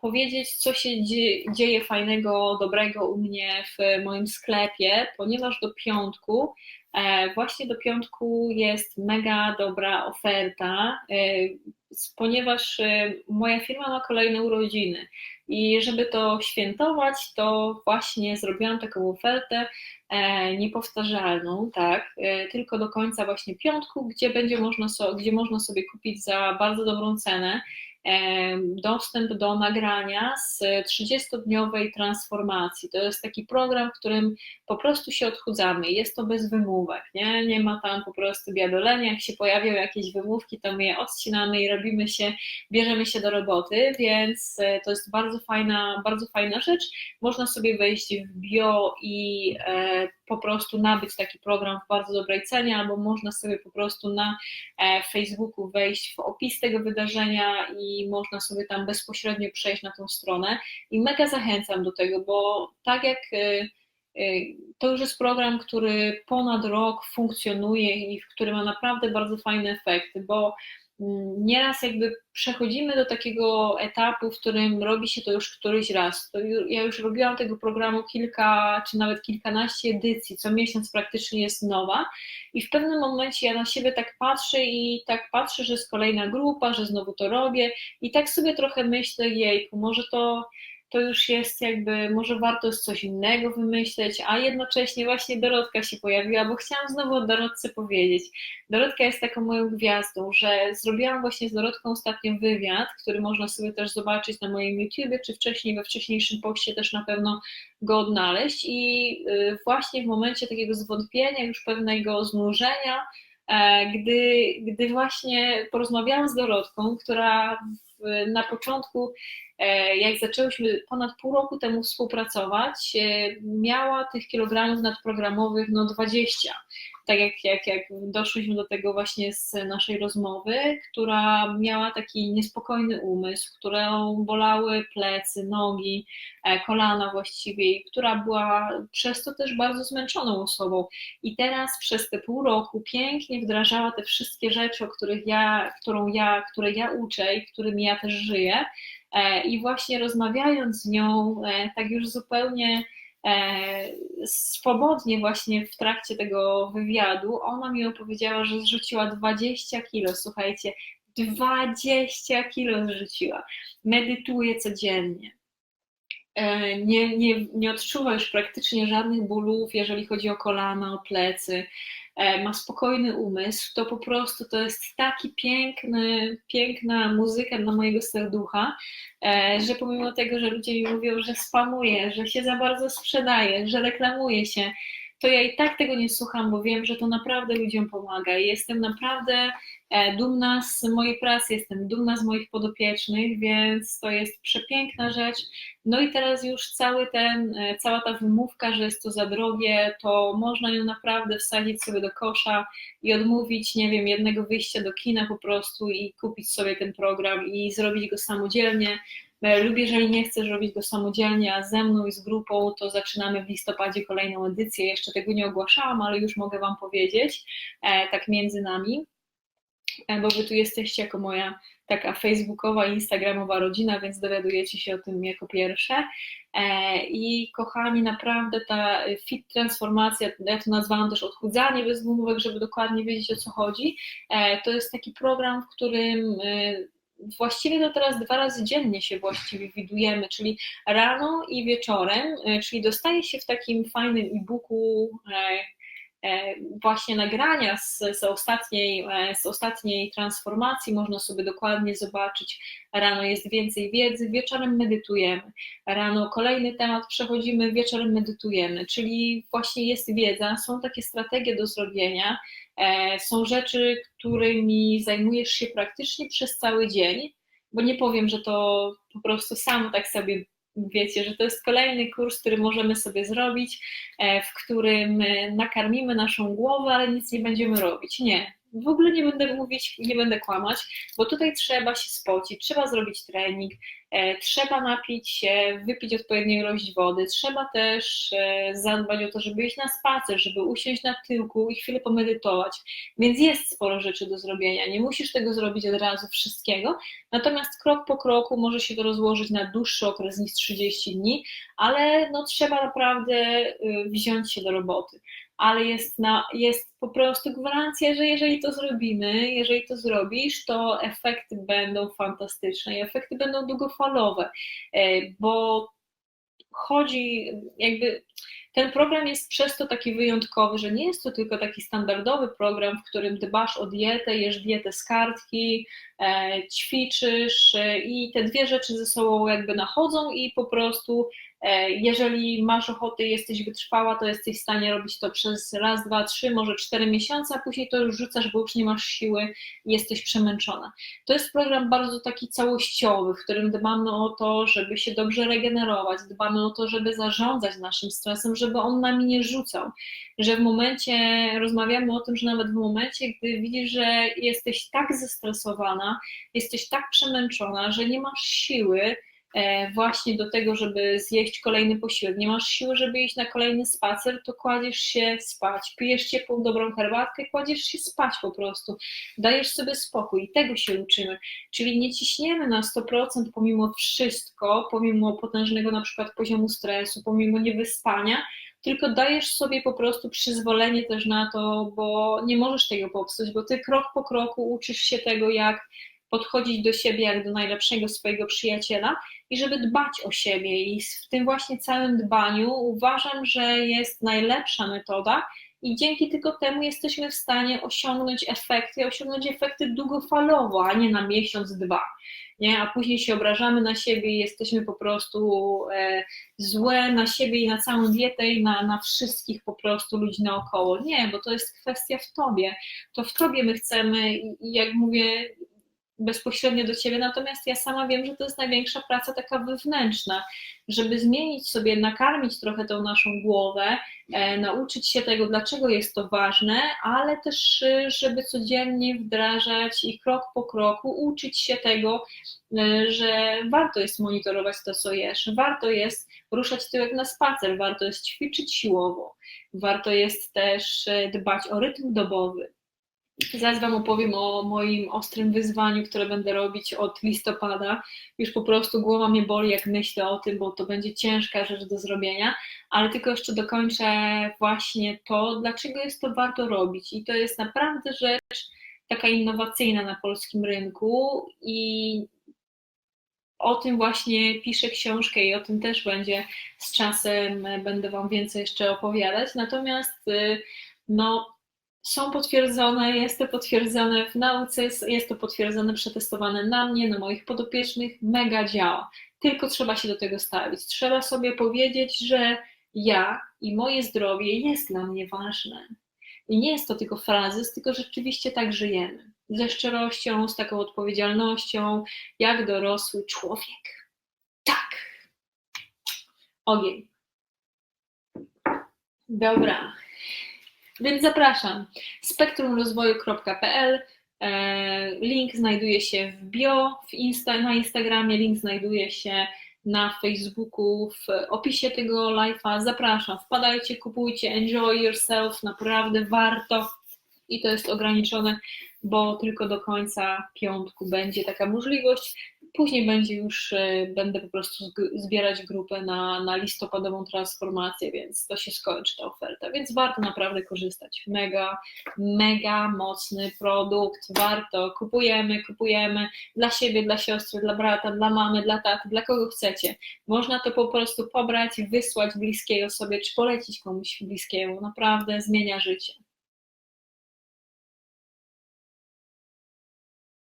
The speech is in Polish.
powiedzieć, co się dzieje fajnego, dobrego u mnie w moim sklepie, ponieważ do piątku, e, właśnie do piątku jest mega dobra oferta, e, ponieważ e, moja firma ma kolejne urodziny. I żeby to świętować, to właśnie zrobiłam taką ofertę niepowtarzalną, tak, tylko do końca właśnie piątku, gdzie będzie można, so, gdzie można sobie kupić za bardzo dobrą cenę dostęp do nagrania z 30-dniowej transformacji. To jest taki program, w którym po prostu się odchudzamy. Jest to bez wymówek, nie? Nie ma tam po prostu biadolenia. Jak się pojawią jakieś wymówki, to my je odcinamy i robimy się, bierzemy się do roboty, więc e, to jest bardzo fajna, bardzo fajna rzecz. Można sobie wejść w bio i e, po prostu nabyć taki program w bardzo dobrej cenie, albo można sobie po prostu na e, Facebooku wejść w opis tego wydarzenia i można sobie tam bezpośrednio przejść na tą stronę. I mega zachęcam do tego, bo tak jak e, e, to już jest program, który ponad rok funkcjonuje i który ma naprawdę bardzo fajne efekty, bo nieraz jakby przechodzimy do takiego etapu, w którym robi się to już któryś raz. To ja już robiłam tego programu kilka, czy nawet kilkanaście edycji, co miesiąc praktycznie jest nowa. I w pewnym momencie ja na siebie tak patrzę i tak patrzę, że jest kolejna grupa, że znowu to robię. I tak sobie trochę myślę, jejku, może to to już jest jakby, może warto coś innego wymyśleć, a jednocześnie właśnie Dorotka się pojawiła, bo chciałam znowu o Dorotce powiedzieć. Dorotka jest taką moją gwiazdą, że zrobiłam właśnie z Dorotką ostatnio wywiad, który można sobie też zobaczyć na moim YouTubie, czy wcześniej, we wcześniejszym poście też na pewno go odnaleźć i y, właśnie w momencie takiego zwątpienia, już pewnego znużenia, gdy, gdy właśnie porozmawiałam z Dorotką, która na początku E, jak zaczęłyśmy ponad pół roku temu współpracować, e, miała tych kilogramów nadprogramowych no 20. Tak jak, jak, jak doszliśmy do tego właśnie z naszej rozmowy, która miała taki niespokojny umysł, którą bolały plecy, nogi, e, kolana właściwie, która była przez to też bardzo zmęczoną osobą. I teraz przez te pół roku pięknie wdrażała te wszystkie rzeczy, o których ja, którą ja, które ja uczę i którymi ja też żyję E, I właśnie rozmawiając z nią, e, tak już zupełnie swobodnie właśnie w trakcie tego wywiadu, ona mi opowiedziała, że zrzuciła 20 kilo, słuchajcie, 20 kilo zrzuciła, medytuje codziennie. Nie, nie, nie odczuwa już praktycznie żadnych bólów, jeżeli chodzi o kolana, o plecy. E, ma spokojny umysł, to po prostu to jest taki piękny, piękna muzyka dla mojego serducha, e, że pomimo tego, że ludzie mi mówią, że spamuje, że się za bardzo sprzedaje, że reklamuje się, to ja i tak tego nie słucham, bo wiem, że to naprawdę ludziom pomaga i jestem naprawdę e, dumna z mojej pracy, jestem dumna z moich podopiecznych, więc to jest przepiękna rzecz. No i teraz już cały ten, e, cała ta wymówka, że jest to za drogie, to można ją naprawdę wsadzić sobie do kosza i odmówić, nie wiem, jednego wyjścia do kina po prostu i kupić sobie ten program i zrobić go samodzielnie lub jeżeli nie chcesz robić go samodzielnie, a ze mną i z grupą, to zaczynamy w listopadzie kolejną edycję. Jeszcze tego nie ogłaszałam, ale już mogę Wam powiedzieć, e, tak między nami, e, bo Wy tu jesteście jako moja taka facebookowa, instagramowa rodzina, więc dowiadujecie się o tym jako pierwsze. E, I kochani, naprawdę ta fit transformacja, ja to nazwałam też odchudzanie bez wymówek, żeby dokładnie wiedzieć o co chodzi. To jest taki program, w którym właściwie to teraz dwa razy dziennie się właściwie widujemy, czyli rano i wieczorem, e, czyli dostaje się w takim fajnym e-booku e, właśnie nagrania z, z, ostatniej, z ostatniej transformacji, można sobie dokładnie zobaczyć. Rano jest więcej wiedzy, wieczorem medytujemy. Rano kolejny temat przechodzimy, wieczorem medytujemy, czyli właśnie jest wiedza, są takie strategie do zrobienia, E, są rzeczy, którymi zajmujesz się praktycznie przez cały dzień, bo nie powiem, że to po prostu samo tak sobie wiecie, że to jest kolejny kurs, który możemy sobie zrobić, e, w którym nakarmimy naszą głowę, ale nic nie będziemy robić. Nie. W ogóle nie będę mówić, nie będę kłamać, bo tutaj trzeba się spocić, trzeba zrobić trening, e, trzeba napić się, wypić odpowiednią ilość wody, trzeba też e, zadbać o to, żeby iść na spacer, żeby usiąść na tyłku i chwilę pomedytować. Więc jest sporo rzeczy do zrobienia. Nie musisz tego zrobić od razu wszystkiego, natomiast krok po kroku może się to rozłożyć na dłuższy okres niż 30 dni, ale no, trzeba naprawdę y, wziąć się do roboty ale jest, na, jest po prostu gwarancja, że jeżeli to zrobimy, jeżeli to zrobisz, to efekty będą fantastyczne i efekty będą długofalowe, e, bo chodzi jakby. Ten program jest przez to taki wyjątkowy, że nie jest to tylko taki standardowy program, w którym dbasz o dietę, jesz dietę z kartki, e, ćwiczysz e, i te dwie rzeczy ze sobą jakby nachodzą i po prostu jeżeli masz ochotę, jesteś wytrwała, to jesteś w stanie robić to przez raz, dwa, trzy, może cztery miesiące, a później to już rzucasz, bo już nie masz siły jesteś przemęczona. To jest program bardzo taki całościowy, w którym dbamy o to, żeby się dobrze regenerować, dbamy o to, żeby zarządzać naszym stresem, żeby on nami nie rzucał. Że w momencie, rozmawiamy o tym, że nawet w momencie, gdy widzisz, że jesteś tak zestresowana, jesteś tak przemęczona, że nie masz siły, E, właśnie do tego, żeby zjeść kolejny posiłek, nie masz siły, żeby iść na kolejny spacer, to kładziesz się spać, pijesz ciepłą, dobrą herbatkę, kładziesz się spać po prostu, dajesz sobie spokój i tego się uczymy, czyli nie ciśniemy na 100% pomimo wszystko, pomimo potężnego na przykład poziomu stresu, pomimo niewyspania, tylko dajesz sobie po prostu przyzwolenie też na to, bo nie możesz tego popsuć, bo ty krok po kroku uczysz się tego, jak podchodzić do siebie jak do najlepszego swojego przyjaciela i żeby dbać o siebie. I w tym właśnie całym dbaniu uważam, że jest najlepsza metoda, i dzięki tylko temu jesteśmy w stanie osiągnąć efekty, osiągnąć efekty długofalowo, a nie na miesiąc, dwa. Nie? A później się obrażamy na siebie i jesteśmy po prostu e, złe na siebie i na całą dietę i na, na wszystkich po prostu ludzi naokoło. Nie, bo to jest kwestia w tobie. To w tobie my chcemy jak mówię, bezpośrednio do ciebie, natomiast ja sama wiem, że to jest największa praca taka wewnętrzna, żeby zmienić sobie, nakarmić trochę tą naszą głowę, e, nauczyć się tego, dlaczego jest to ważne, ale też, e, żeby codziennie wdrażać i krok po kroku uczyć się tego, e, że warto jest monitorować to, co jesz, warto jest ruszać tyłek na spacer, warto jest ćwiczyć siłowo, warto jest też e, dbać o rytm dobowy, Zaraz Wam opowiem o moim ostrym wyzwaniu, które będę robić od listopada. Już po prostu głowa mnie boli, jak myślę o tym, bo to będzie ciężka rzecz do zrobienia, ale tylko jeszcze dokończę właśnie to, dlaczego jest to warto robić. I to jest naprawdę rzecz taka innowacyjna na polskim rynku i o tym właśnie piszę książkę i o tym też będzie z czasem, będę Wam więcej jeszcze opowiadać. Natomiast y, no, są potwierdzone, jest to potwierdzone w nauce, jest to potwierdzone, przetestowane na mnie, na moich podopiecznych, mega działa. Tylko trzeba się do tego stawić. Trzeba sobie powiedzieć, że ja i moje zdrowie jest dla mnie ważne. I nie jest to tylko frazes, tylko rzeczywiście tak żyjemy. Ze szczerością, z taką odpowiedzialnością, jak dorosły człowiek. Tak. Ogień. Dobra. Więc zapraszam. spektrumrozwoju.pl e, Link znajduje się w bio w Insta, na Instagramie, link znajduje się na Facebooku, w opisie tego live'a. Zapraszam, wpadajcie, kupujcie, enjoy yourself, naprawdę warto i to jest ograniczone, bo tylko do końca piątku będzie taka możliwość. Później będzie już, e, będę po prostu zbierać grupę na, na listopadową transformację, więc to się skończy ta oferta, więc warto naprawdę korzystać. Mega, mega mocny produkt, warto, kupujemy, kupujemy dla siebie, dla siostry, dla brata, dla mamy, dla taty, dla kogo chcecie. Można to po prostu pobrać, wysłać bliskiej osobie, czy polecić komuś bliskiemu, naprawdę zmienia życie.